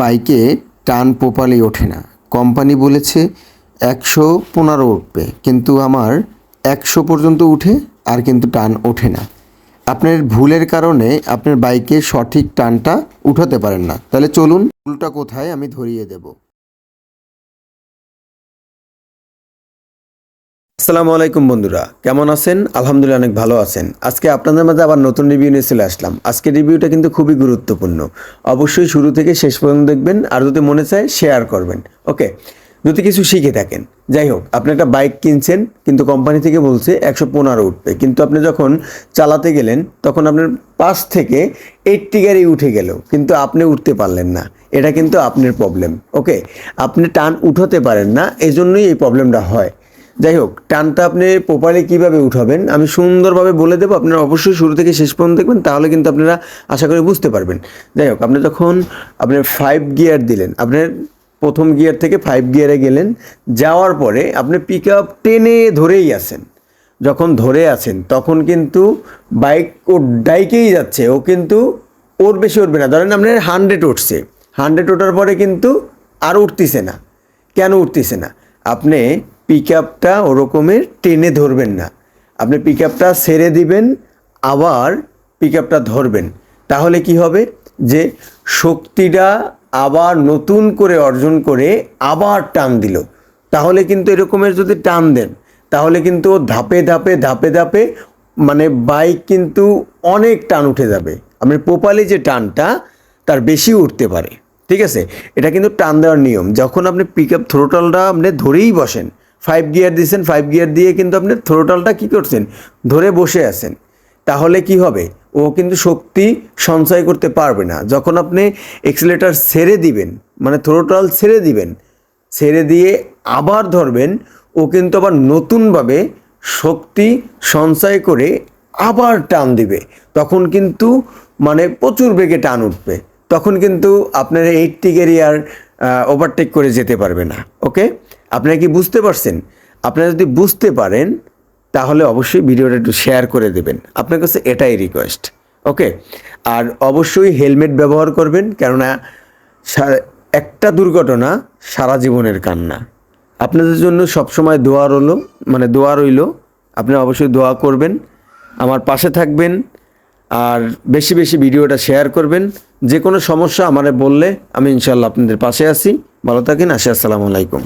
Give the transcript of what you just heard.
বাইকে টান পোপালি ওঠে না। কোম্পানি বলেছে, একশো পনেরো উঠবে কিন্তু আমার একশো পর্যন্ত উঠে আর কিন্তু টান ওঠে না। আপনার ভুলের কারণে আপনার বাইকে সঠিক টানটা উঠাতে পারেন না। তাহলে চলুন, ভুলটা কোথায় আমি ধরিয়ে দেব। আসসালামু আলাইকুম বন্ধুরা, কেমন আছেন? আলহামদুলিল্লাহ অনেক ভালো আছেন। আজকে আপনাদের মাঝে আবার নতুন রিভিউ নিয়ে চলে আসলাম। আজকে রিভিউটা কিন্তু খুবই গুরুত্বপূর্ণ। অবশ্যই শুরু থেকে শেষ পর্যন্ত দেখবেন, আর যদি মনে চায় শেয়ার করবেন। ওকে যদি কিছু শিখে থাকেন, যাই হোক, আপনি একটা বাইক কিনছেন, কিন্তু কোম্পানি থেকে বলছে একশো পনেরো উঠবে। কিন্তু আপনি যখন চালাতে গেলেন, তখন আপনার পাশ থেকে এইটটি গাড়ি উঠে গেল, কিন্তু আপনি উঠতে পারলেন না। এটা কিন্তু আপনার প্রবলেম ওকে আপনি টান উঠাতে পারেন না এই জন্যই এই প্রবলেমটা হয়। যাই হোক, টানটা আপনি প্রপারলি কীভাবে উঠাবেন, আমি সুন্দরভাবে বলে দেবো, আপনারা অবশ্যই শুরু থেকে শেষ পর্যন্ত দেখবেন, তাহলে কিন্তু আপনারা আশা করি বুঝতে পারবেন। যাই হোক, আপনি যখন আপনি ফাইভ গিয়ার দিলেন আপনার প্রথম গিয়ার থেকে ফাইভ গিয়ারে গেলেন, যাওয়ার পরে আপনি পিক আপ টেনে ধরেই আছেন। যখন ধরে আছেন, তখন কিন্তু বাইক ও ডাইকেই যাচ্ছে, ও কিন্তু ওর বেশি উঠবে না। ধরেন আপনার হান্ড্রেড উঠছে হান্ড্রেড ওঠার পরে কিন্তু আর উঠতেছে না। কেন উঠতেছে না? আপনি পিক আপটা ওরকমের টেনে ধরবেন না। আপনি পিক আপটা ছেড়ে দিবেন, আবার পিক আপটা ধরবেন। তাহলে কি হবে? যে শক্তিটা আবার নতুন করে অর্জন করে আবার টান দিল। তাহলে কিন্তু এরকমের যদি টান দেন, তাহলে কিন্তু ধাপে ধাপে ধাপে ধাপে মানে বাইক কিন্তু অনেক টান উঠে যাবে। আপনি পোপালি যে টানটা, তার বেশি উঠতে পারে। ঠিক আছে? এটা কিন্তু টান দেওয়ার নিয়ম। যখন আপনি পিক আপ থ্রোটলটা আপনি ধরেই বসেন ফাইভ গিয়ার দিয়েছেন ফাইভ গিয়ার দিয়ে কিন্তু আপনি থ্রোটলটা কী করছেন? ধরে বসে আছেন। তাহলে কি হবে? ও কিন্তু শক্তি সঞ্চয় করতে পারবে না। যখন আপনি এক্সিলেটার ছেড়ে দিবেন মানে থ্রোটল ছেড়ে দিবেন, ছেড়ে দিয়ে আবার ধরবেন, ও কিন্তু আবার নতুনভাবে শক্তি সঞ্চয় করে আবার টান দিবে। তখন কিন্তু মানে প্রচুর বেগে টান উঠবে। তখন কিন্তু আপনার এইটটি ক্যারিয়ার ওভারটেক করে যেতে পারবে না। ওকে আপনারা কি বুঝতে পারছেন? আপনারা যদি বুঝতে পারেন, তাহলে অবশ্যই ভিডিওটা একটু শেয়ার করে দেবেন। আপনার কাছে এটাই রিকোয়েস্ট ওকে আর অবশ্যই হেলমেট ব্যবহার করবেন, কেননা একটা দুর্ঘটনা সারা জীবনের কান্না। আপনাদের জন্য সবসময় দোয়া রইল মানে দোয়া রইল। আপনারা অবশ্যই দোয়া করবেন, আমার পাশে থাকবেন, আর বেশি বেশি ভিডিওটা শেয়ার করবেন। যে কোনো সমস্যা আমারে বললে আমি ইনশাল্লাহ আপনাদের পাশে আছি। ভালো থাকেন, আসি, আসসালামু আলাইকুম।